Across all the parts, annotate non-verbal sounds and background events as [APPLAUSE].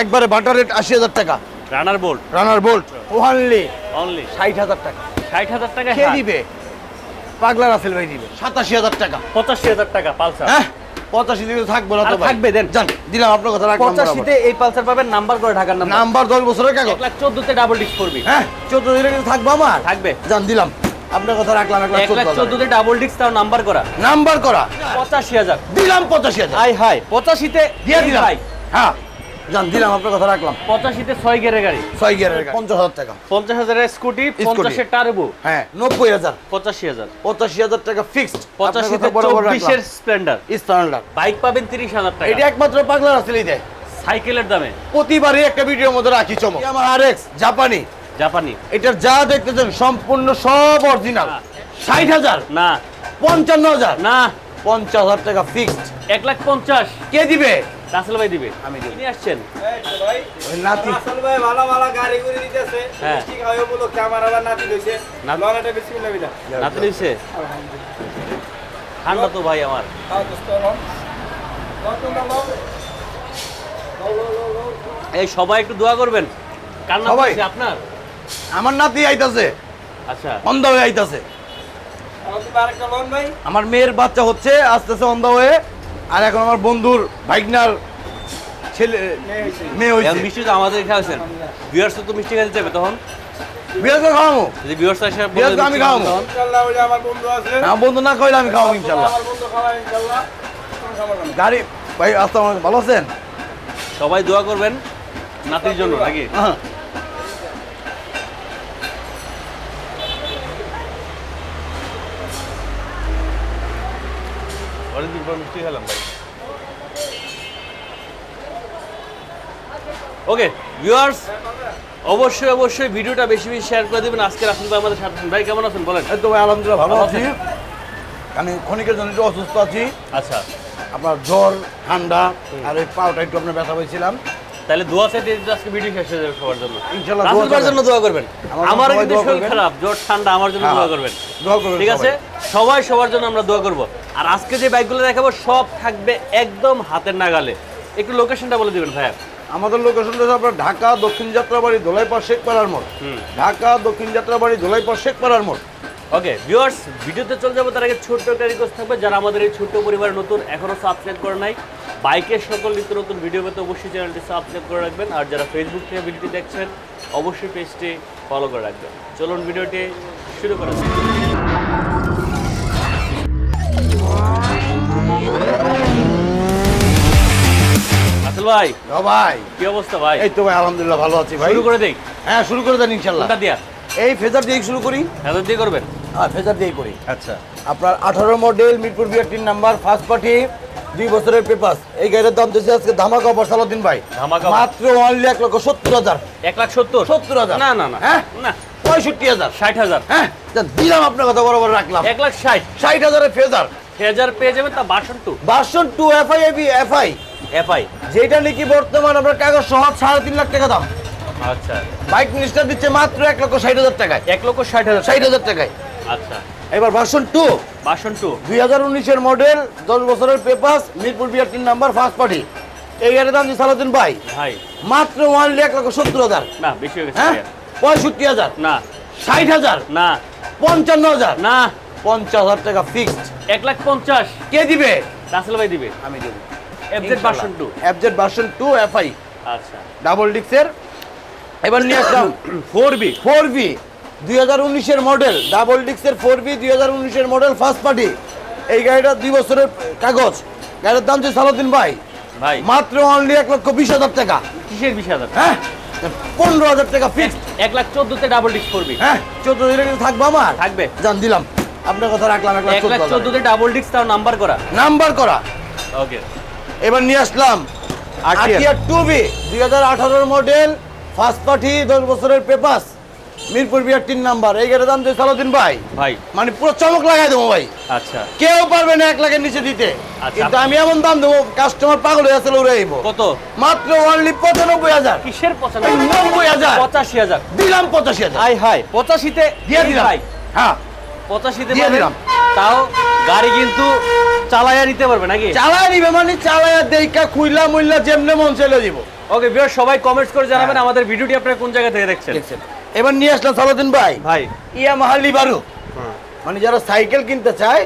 একবারে butter rate আশি হাজার টাকা। Runner bolt runner bolt only only ষাট হাজার টাকা। ষাট হাজার টাকা কে দিবে? পাগলা রাসেল ভাই দিবে। সাতাশি হাজার টাকা। পঁচাশি হাজার টাকা পালসার। হ্যাঁ? পঁচাশি দিকে থাকব না তো থাকবে, দেন। জান দিলাম আপনার কথা রাখলাম পঁচাশিতে এই পালসার পাবেন নাম্বার করে ঢাকার নাম্বার। নাম্বার দশ বছরের কাগজ। এক লাখ চোদ্দতে ডাবল ডিস্ক করবি। হ্যাঁ? চোদ্দ দিনে কিন্তু থাকব আমার। থাকবে। জান দিলাম। আপনার কথা রাখলাম এক লাখ। ডাবল ডিস্ক তাও নাম্বার করা। নাম্বার করা। পঁচাশি হাজার। দিলাম পঁচাশি হাজার। হাই পঁচাশিতে দিয়ে দিলাম। ভাই। হ্যাঁ। জান দিলাম আপনার কথা রাখলাম। পঁচাশিতে ছয় গেরের গাড়ি। ছয় গিয়ারের গাড়ি। পঞ্চাশ হাজার টাকা। পঞ্চাশ হাজারের স্কুটি পঞ্চাশের টার্বো। হ্যাঁ নব্বই হাজার। পঁচাশি হাজার। পঁচাশি হাজার টাকা ফিক্সড পঁচাশিতে চব্বিশের স্প্লেন্ডার স্ট্যান্ডার্ড বাইক পাবেন তিরিশ হাজার টাকা। এটা একমাত্র পাগলা রাসেলই দেয়। সাইকেলের দামে। প্রতিবারই একটা ভিডিওর মধ্যে রাখি চমক। আমার আর এক্স জাপানি জাপানি এটার যা দেখতেছেন সম্পূর্ণ সব অরিজিনাল। ষাট হাজার। না। পঞ্চান্ন হাজার। না। পঞ্চাশ হাজার টাকা ফিক্সড এক লাখ পঞ্চাশ। কে দিবে? রাসেল ভাই দিবে? আমি। নিয়ে আসছেন? ওই নাতি। আসল ভাই ভালো ভালো গাড়ি করে দিতেছে। হ্যাঁ। খাওয়া উপলক্ষে আমার আবার নাতি লইছে। নাতি- ঠান্ডা তো ভাই আমার। লন এই সবাই একটু দোয়া করবেন। কান্না সবাই? করছে আপনার? আমার নাতি আইতাছে। আচ্ছা। অন্ধ হয়ে আইতাছে। আমার তুমি আরেকটা লন ভাই। আমার মেয়ের বাচ্চা হচ্ছে আস্তে আস্তে অন্ধ হয়ে আর এখন আমার বন্ধুর ভাইগনার ছেলে মেয়ে এখন হয়েছে মিষ্টি তো আমাদের খাওয়াছেন ভিউয়ার্স তো মিষ্টি খেতে যাবে তখন। বিরাজ করে খাওয়াবো যদি ভিউয়ার্স আসে আমি খাওয়াবো। ইনশাআল্লাহ ওই আমার বন্ধু আছে। আমার বন্ধু না আমি খাওয়াবো ইনশাল্লাহ। আমার বন্ধু ইনশাআল্লাহ গাড়ি ভাই আসসালাম আলাইকুম, ভালো আছেন? সবাই দোয়া করবেন নাতির জন্য নাকি? হ্যাঁ। অনেকদিন পর মিষ্টি খেলাম ভাই। ওকে ভিউয়ার্স অবশ্যই অবশ্যই ভিডিওটা বেশি বেশি শেয়ার করে দেবেন। আজকে রাসেল ভাই আমাদের সাথে। ভাই কেমন আছেন? বলেন। তো ভাই আলহামদুলিল্লাহ ভালো আছি। আমি ক্ষণিকের জন্য একটু অসুস্থ আছি। আচ্ছা। আপনার জ্বর ঠান্ডা আর এই পাওটা একটু আপনার ব্যথা হয়েছিলাম তাহলে দোয়া চাইতে আজকে ভিডিও শেষ হয়ে যাবে সবার জন্য। ইনশাল্লাহ রাসেল ভাইয়ের। জন্য দোয়া করবেন। আমার কিন্তু শরীর খারাপ জ্বর ঠান্ডা আমার জন্য হ্যাঁ, দোয়া করবেন। দোয়া করবেন ঠিক আছে। সবাই সবার জন্য আমরা দোয়া করব। আর আজকে যে বাইকগুলো দেখাবো সব থাকবে একদম হাতের নাগালে। একটু লোকেশনটা বলে দেবেন ভাইয়া। আমাদের লোকেশনটা হচ্ছে আপনার ঢাকা দক্ষিণ যাত্রাবাড়ি ধোলাইপাড় শেখপাড়ার মোড়। হুম। ঢাকা দক্ষিণ যাত্রাবাড়ি ধোলাইপাড় শেখপাড়ার মোড়। ওকে ভিউয়ার্স ভিডিওতে চলে যাব তার আগে ছোট্ট একটা রিকোয়েস্ট থাকবে। যারা আমাদের এই ছোট্ট পরিবার নতুন এখনও সাবস্ক্রাইব করে নাই বাইকের সকল নিত্য নতুন ভিডিও পেতে অবশ্যই চ্যানেলটি সাবস্ক্রাইব করে রাখবেন। আর যারা ফেসবুক থেকে ভিডিওটি দেখছেন অবশ্যই পেজটি ফলো করে রাখবেন। চলুন ভিডিওটি শুরু করা আসল ভাই ও ভাই। কি অবস্থা ভাই? এই তো ভাই আলহামদুলিল্লাহ ভালো আছি ভাই। শুরু করে দেই। হ্যাঁ শুরু করে দেন ইনশাল্লাহ। কোনটা দিয়া? এই ফেজার দিয়ে শুরু করি। হাজার দিয়ে করবেন? হ্যাঁ ফেজার দিয়ে করি। আচ্ছা। আপনার আঠারো model Mirpur BR number first party দুই বছরের পেপাস এই গাড়ির দাম দিচ্ছে আজকে ধামাকা অফার সালাদিন ভাই। ধামাকা মাত্র অনলি এক লক্ষ সত্তর হাজার। এক লাখ সত্তর? সত্তর হাজার। না না না। হ্যাঁ? না। পঁয়ষট্টি হাজার। ষাট হাজার। হ্যাঁ? দিলাম আপনার কথা বরাবর রাখলাম। এক লাখ ষাট। ষাট হাজারের ফেজার। হাজার পেয়ে যাবেন তা version two. Version two FI AB FI FI যেটা নাকি বর্তমান আপনার কাগজ সহ সাড়ে তিন লাখ টাকা দাম। আচ্ছা। বাইক মিনিস্টার দিচ্ছে মাত্র এক লক্ষ ষাট হাজার টাকায়। এক লক্ষ ষাট হাজার ষাট হাজার টাকায়। আচ্ছা। এবার ভার্সন টু। Version two. দুই হাজার উনিশের মডেল দশ বছরের পেপাস মিরপুর বিআর তিন নাম্বার ফার্স্ট পার্টি এই গাড়ির দাম সালাদিন ভাই। ভাই। মাত্র ওয়ানলি এক লক্ষ সত্তর হাজার। না বেশি হয়ে গেছে হ্যাঁ? পঁয়ষট্টি হাজার। না। ষাট হাজার। না। পঞ্চান্ন হাজার। না। পঞ্চাশ হাজার টাকা ফিক্সড এক লাখ পঞ্চাশ। কে দিবে? রাসেল ভাই দিবে। আমি দেবো। FZ version two FZ version two FI আচ্ছা। ডাবল ডিক্সের এবার নিয়ে আসলাম ফোর বি ফোর বি দুই হাজার উনিশের মডেল ডাবল ডিক্সের ফোর বি দুই হাজার উনিশের মডেল ফার্স্ট পার্টি এই গাড়িটা দুই বছরের কাগজ। গাড়ির দাম যে সালাদিন ভাই। ভাই। মাত্র অনলি এক লক্ষ বিশ হাজার টাকা। কিসের বিশ হাজার হ্যাঁ? পনেরো হাজার টাকা ফিক্সড এক লাখ চোদ্দতে ডাবল ডিস্ক ফোর বি হ্যাঁ? চোদ্দ দিনে কিন্তু থাকব আমার? থাকবে। জান দিলাম। আপনার কথা রাখলাম এক লাখ চোদ্দ ডাবল ডিস্ক তাও নাম্বার করা। নাম্বার করা। ওকে এবার নিয়ে আসলাম RTR টু বি দুই হাজার আঠারোর মডেল ফার্স্ট পার্টি দশ বছরের পেপাস মিরপুর বিয়ার তিন নাম্বার এই গাড়ির দাম দিয়ে সালাদিন ভাই। ভাই। মানে পুরো চমক লাগাই দেবো ভাই। আচ্ছা। কেউ পারবে না এক লাখের নিচে দিতে। আচ্ছা। কিন্তু আমি এমন দাম দেবো কাস্টমার পাগল হয়ে আসলে উড়ে আইবো। কত? মাত্র অনলি পঁচানব্বই হাজার। কিসের পঁচানব্বই? হাজার। পঁচাশি হাজার। দিলাম পঁচাশি হাজার। High high. পঁচাশিতে দিয়ে দিলাম। ভাই। হ্যাঁ। পঁচাশিতে দিয়ে দিলাম। তাও গাড়ি কিন্তু চালাইয়া নিতে পারবে নাকি? চালায় নিবে মানে চালায় দেখা খুইলা মুইলা যেমনে মন চলে দিব। ওকে ভিউয়ার সবাই কমেন্টস করে জানাবেন আমাদের ভিডিওটি আপনারা কোন জায়গা থেকে দেখছেন? এবার নিয়ে আসলাম সালাদিন ভাই। ভাই। ইয়ামাহা লিবারো মানে যারা সাইকেল কিনতে চায়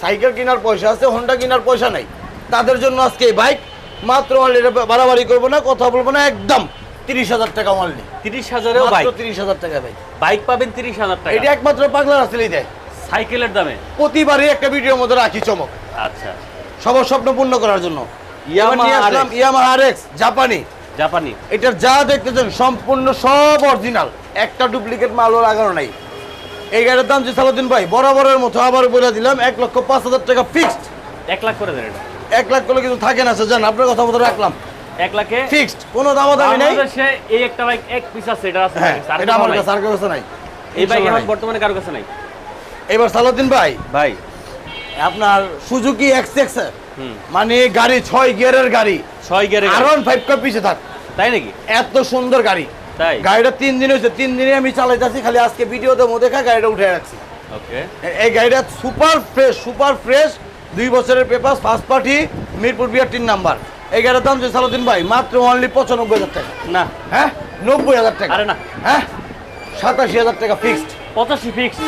সাইকেল কেনার পয়সা আছে হোন্ডা কেনার পয়সা নাই। তাদের জন্য আজকে এই বাইক মাত্র বাড়াবাড়ি করব না কথা বলব না একদম। তিরিশ হাজার টাকা অনলি তিরিশ হাজারেও বাইক তিরিশ হাজার টাকা ভাই বাইক পাবেন তিরিশ হাজার টাকা। এটা একমাত্র পাগলা রাস্তায় দেয়। সাইকেলের দামে? প্রতিবারই একটা ভিডিওর মধ্যে রাখি চমক। আচ্ছা। সবার স্বপ্ন পূর্ণ করার জন্য। জাপানি জাপানি এটার যা দেখতেছেন সম্পূর্ণ সব অরিজিনাল একটা ডুপ্লিকেট মালও লাগানো নাই। এই গাড়ির দাম যে সালাদিন ভাই বরাবরের মতো আবার বলে দিলাম এক লক্ষ পাঁচ হাজার টাকা ফিক্সড এক লাখ করে দেন এটা। এক লাখ করলে কিন্তু থাকে না জান আপনার কথা মতো রাখলাম। এক লাখে। ফিক্সড কোনো দামাদামি নেই। বাংলাদেশে এই একটা বাইক এক পিস আছে এটা আছে হ্যাঁ এটা আমার কাছে আর কাছে নাই। এই বাইক এখন বর্তমানে কারও কাছে নাই। এবার সালাদিন ভাই ভাই। আপনার সুজুকি এক্সএক্স হুম। মানে গাড়ি ছয় গিয়ারের গাড়ি। ছয় গিয়ারে আর ওয়ান ফাইভ কা পিছে থাক। তাই নাকি? এত সুন্দর গাড়ি। তাই? গাড়িটা তিন দিন হয়েছে তিন দিনে আমি চালাইতেছি খালি আজকে ভিডিওতে মধ্যে দেখা গাড়িটা উঠে রাখছি। ওকে এই গাড়িটা সুপার ফ্রেশ সুপার ফ্রেশ দুই বছরের paper first party Mirpur BR তিন নাম্বার। এই গাড়ির দাম যে সালাদিন ভাই মাত্র অনলি পঁচানব্বই হাজার টাকা। না। হ্যাঁ? নব্বই হাজার টাকা। আরে না। হ্যাঁ? সাতাশি হাজার টাকা ফিক্সড পঁচাশি ফিক্স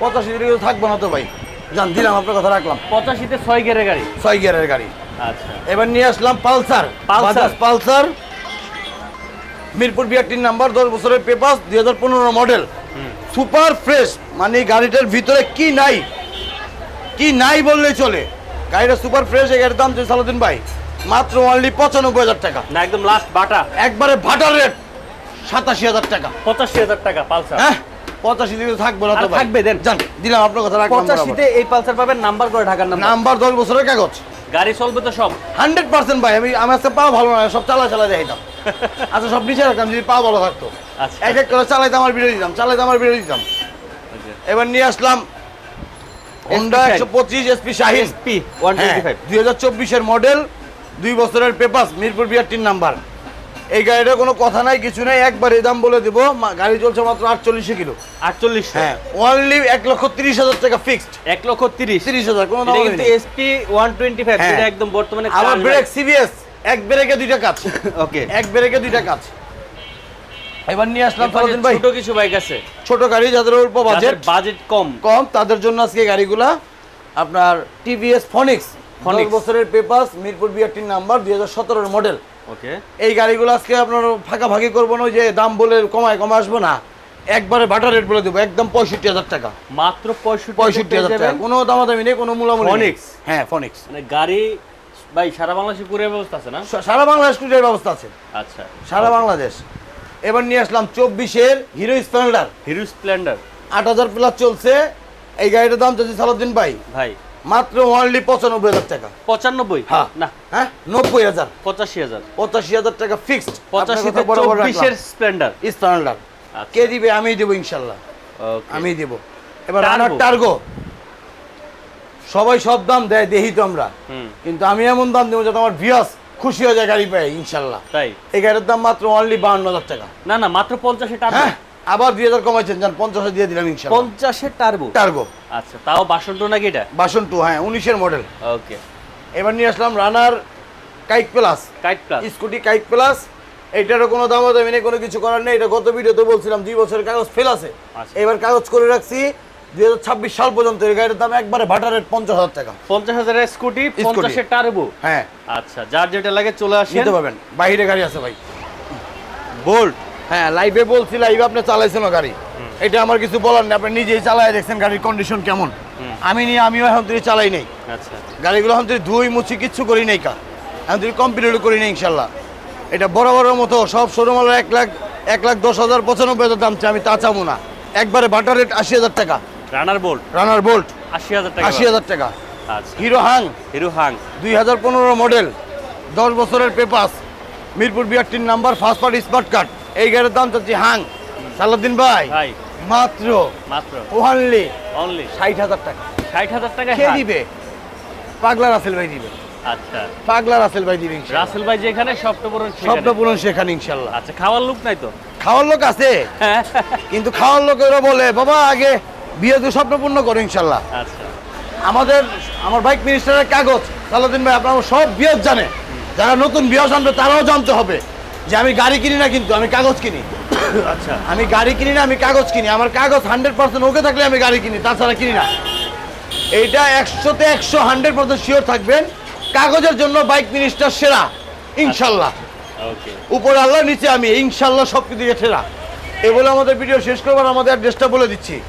পঁচাশি দিনে থাকব না তো ভাই। জান দিলাম আপনার কথা রাখলাম। পঁচাশিতে ছয় গিয়ারের গাড়ি। ছয় গিয়ারের গাড়ি। আচ্ছা। এবার নিয়ে আসলাম পালসার। পালসার। পালসার। মিরপুর তিন নাম্বার দশ বছরের পেপার দুই হাজার পনেরো মডেল। Super fresh. মানে গাড়িটার ভিতরে কি নাই? কি নাই বললেই চলে। গাড়িটা সুপার ফ্রেশ এই গাড়ির দাম যে সালাদিন ভাই। মাত্র অনলি পঁচানব্বই হাজার টাকা। না একদম লাস্ট বাটা। একবারে ভাটার রেট সাতাশি হাজার টাকা। পঁচাশি হাজার টাকা পালসার। হ্যাঁ পঁচাশি দিকে থাকব না তো থাকবে, দেন। যান দিলাম আপনার কথা রাখলাম পঁচাশিতে এই পালসার পাবেন নাম্বার করে ঢাকার নাম্বার। নাম্বার দশ বছরের কাগজ। গাড়ি চলবে তো সব। হান্ড্রেড পার্সেন্ট ভাই আমি আমার কাছে পাও ভালো না সব চালা চালা দেখাইতাম। [LAUGHS] আচ্ছা সব নিচে রাখতাম যদি পা ভালো থাকতো। আচ্ছা। এক এক করে চালাইতে আমার বিরোধী দিতাম চালাইতে আমার বিরোধী দিতাম। এবার নিয়ে আসলাম হোন্ডা একশো পঁচিশ এসপি শাহিন টোয়েন্টি দুই হাজার চব্বিশের মডেল দুই বছরের পেপাস মিরপুর তিন নাম্বার। এই গাড়িটার কোনো কথা নাই কিছু নাই একবার এই দাম বলে দিব। গাড়ি চলছে মাত্র আটচল্লিশে কিলো। আটচল্লিশ হ্যাঁ অনলি এক লক্ষ তিরিশ হাজার টাকা ফিক্সড এক লক্ষ তিরিশ। তিরিশ হাজার কোনো দাম কিন্তু এসপি ওয়ান টোয়েন্টি ফাইভ। একদম বর্তমানে আবার ব্রেক সিবিএস এক ব্রেকে দুইটা কাজ। [LAUGHS] ওকে এক ব্রেকে দুইটা কাজ। এবার নিয়ে আসলাম সারাদিন ভাই। ছোট কিছু বাইক আছে। ছোট গাড়ি যাদের অল্প বাজেট বাজেট কম। কম তাদের জন্য আজকে গাড়িগুলা আপনার টিভিএস ফনিক্স ফনিক্স বছরের পেপাস মিরপুর বিআরটির নাম্বার দুই হাজার সতেরোর মডেল ওকে। এই গাড়িগুলো আজকে আপনার ফাঁকাফাঁকি করব না যে দাম বলে কমায় কমে আসব না। একবারে বাটার রেট বলে দেবো একদম পঁয়ষট্টি হাজার টাকা। মাত্র পঁয়ষট্টি পঁয়ষট্টি হাজার টাকা। কোনো দামাদামি নেই কোনো মূলামূলি। Phoenix। হ্যাঁ ফনিক্স মানে গাড়ি ভাই সারা বাংলাদেশে কুরিয়ার ব্যবস্থা আছে না? সারা বাংলাদেশ কুরিয়ার ব্যবস্থা আছে। আচ্ছা। সারা বাংলাদেশ। এবার নিয়ে আসলাম চব্বিশের হিরো স্প্লেন্ডার হিরো স্প্লেন্ডার আট হাজার প্লাস চলছে। এই গাড়িটার দাম চাচ্ছি সালাউদ্দিন ভাই। ভাই মাত্র অনলি পঁচানব্বই হাজার টাকা। পঁচানব্বই? হ্যাঁ। না। হ্যাঁ? নব্বই হাজার। পঁচাশি হাজার। পঁচাশি হাজার টাকা ফিক্সড পঁচাশিতে চব্বিশের স্প্লেন্ডার স্প্লেন্ডার কে দিবে? আমি দেবো ইনশাল্লাহ। আমি দেবো। এবার রানার টার্গো সবাই সব দাম দেয় দেখি তো আমরা। কিন্তু আমি এমন দাম দেবো যাতে আমার ভিয়াস খুশি হয়ে যায় গাড়ি পাই ইনশাল্লাহ। তাই? এই গাড়ির দাম মাত্র অনলি বাহান্ন হাজার টাকা। না না মাত্র পঞ্চাশে হ্যাঁ। আবার দুই হাজার কমাইছেন যান পঞ্চাশে দিয়ে দিলাম ইনশাল্লাহ পঞ্চাশে টার্বো? টার্গো আচ্ছা তাও বাসন টু নাকি এটা? বাসন টু হ্যাঁ উনিশের মডেল ওকে। এবার নিয়ে আসলাম runner kite plus kite plus scooty কাইক plus এইটারও কোনো দাম দামি নেই কোনো কিছু করার নেই। এটা গত ভিডিওতে বলছিলাম দুই বছরের কাগজ ফেল আছে। আচ্ছা। এবার কাগজ করে রাখছি দুই হাজার ছাব্বিশ সাল পর্যন্ত এই গাড়ির দাম একবারে ভাটার রেট পঞ্চাশ হাজার টাকা। পঞ্চাশ হাজারের স্কুটি পঞ্চাশে টার্বো হ্যাঁ। আচ্ছা যার যেটা লাগে চলে আসেন। নিতে পারবেন। বাইরে গাড়ি আছে ভাই। বোল্ট হ্যাঁ লাইভে বলছি লাইভে আপনি চালাইছেন গাড়ি। এটা আমার কিছু বলার নেই। আপনি নিজেই চালায় দেখছেন গাড়ির কন্ডিশন কেমন। আমি নিয়ে আমিও এখন তুই চালাই নেই। আচ্ছা। গাড়িগুলো এখন তুই ধুই মুছি কিচ্ছু করি নাই কা। এখন তুই কম্পিউটার করি নাই ইনশাল্লাহ। এটা বড় বড় মতো সব শোরুম হলো এক লাখ এক লাখ দশ হাজার পঁচানব্বই হাজার দাম চাই আমি তা চাবো না। একবারে বাটার রেট আশি হাজার টাকা। রানার বোল্ট রানার বোল্ট আশি হাজার টাকা আশি হাজার টাকা। হিরো হাং হিরো হাং দুই হাজার পনেরো মডেল দশ বছরের papers Mirpur বিআরটির number first party smart card এই গাড়ির দাম চাচ্ছি হাং। সালাদ্দিন ভাই ভাই। মাত্র মাত্র। ওয়ানলি অনলি ষাট হাজার টাকা। ষাট হাজার টাকা কে দিবে? পাগলা রাসেল ভাই দিবে। আচ্ছা। পাগলা রাসেল ভাই দিবে রাসেল ভাই যেখানে সবটা বড় স্বপ্ন পূরণ সেখানে ইনশাল্লাহ। আচ্ছা খাওয়ার লোক নাই তো? খাওয়ার লোক আছে। কিন্তু খাওয়ার লোকেরা বলে বাবা আগে বিয়ে দিয়ে স্বপ্ন পূর্ণ করো ইনশাল্লাহ। আচ্ছা। আমাদের আমার বাইক মিনিস্টারের কাগজ সালাদিন ভাই আপনার সব বিয়স জানে। যারা নতুন বিয়স আনবে তারাও জানতে হবে। যে আমি গাড়ি কিনি না কিন্তু আমি কাগজ কিনি। আচ্ছা। আমি গাড়ি কিনি না আমি কাগজ কিনি। আমার কাগজ হান্ড্রেড পার্সেন্ট ওকে থাকলে আমি গাড়ি কিনি তাছাড়া কিনি না। এইটা একশোতে একশো হান্ড্রেড পার্সেন্ট শিওর থাকবেন। কাগজের জন্য বাইক মিনিস্টার সেরা ইনশাল্লাহ। ওকে। উপরে আল্লাহ নিচে আমি ইনশাল্লাহ সব কিছু দিকে সেরা। এ বলে আমাদের ভিডিও শেষ করবার আমাদের অ্যাড্রেসটা বলে দিচ্ছি।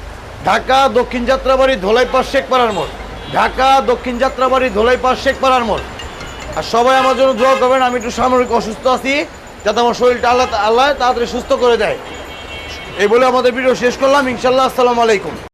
ঢাকা দক্ষিণ যাত্রাবাড়ি ধোলাইপাড় শেখপাড়ার মোড়। ঢাকা দক্ষিণ যাত্রাবাড়ি ধোলাই পাশ ধোলাইপাড় শেখপাড়ার মোড়। আর সবাই আমার জন্য দোয়া করবেন আমি একটু সামরিক অসুস্থ আছি। যাতে আমার শরীরটা আল্লাহ আল্লাহ তাড়াতাড়ি সুস্থ করে দেয়। এই বলে আমাদের ভিডিও শেষ করলাম। ইনশাল্লাহ আসসালামু আলাইকুম।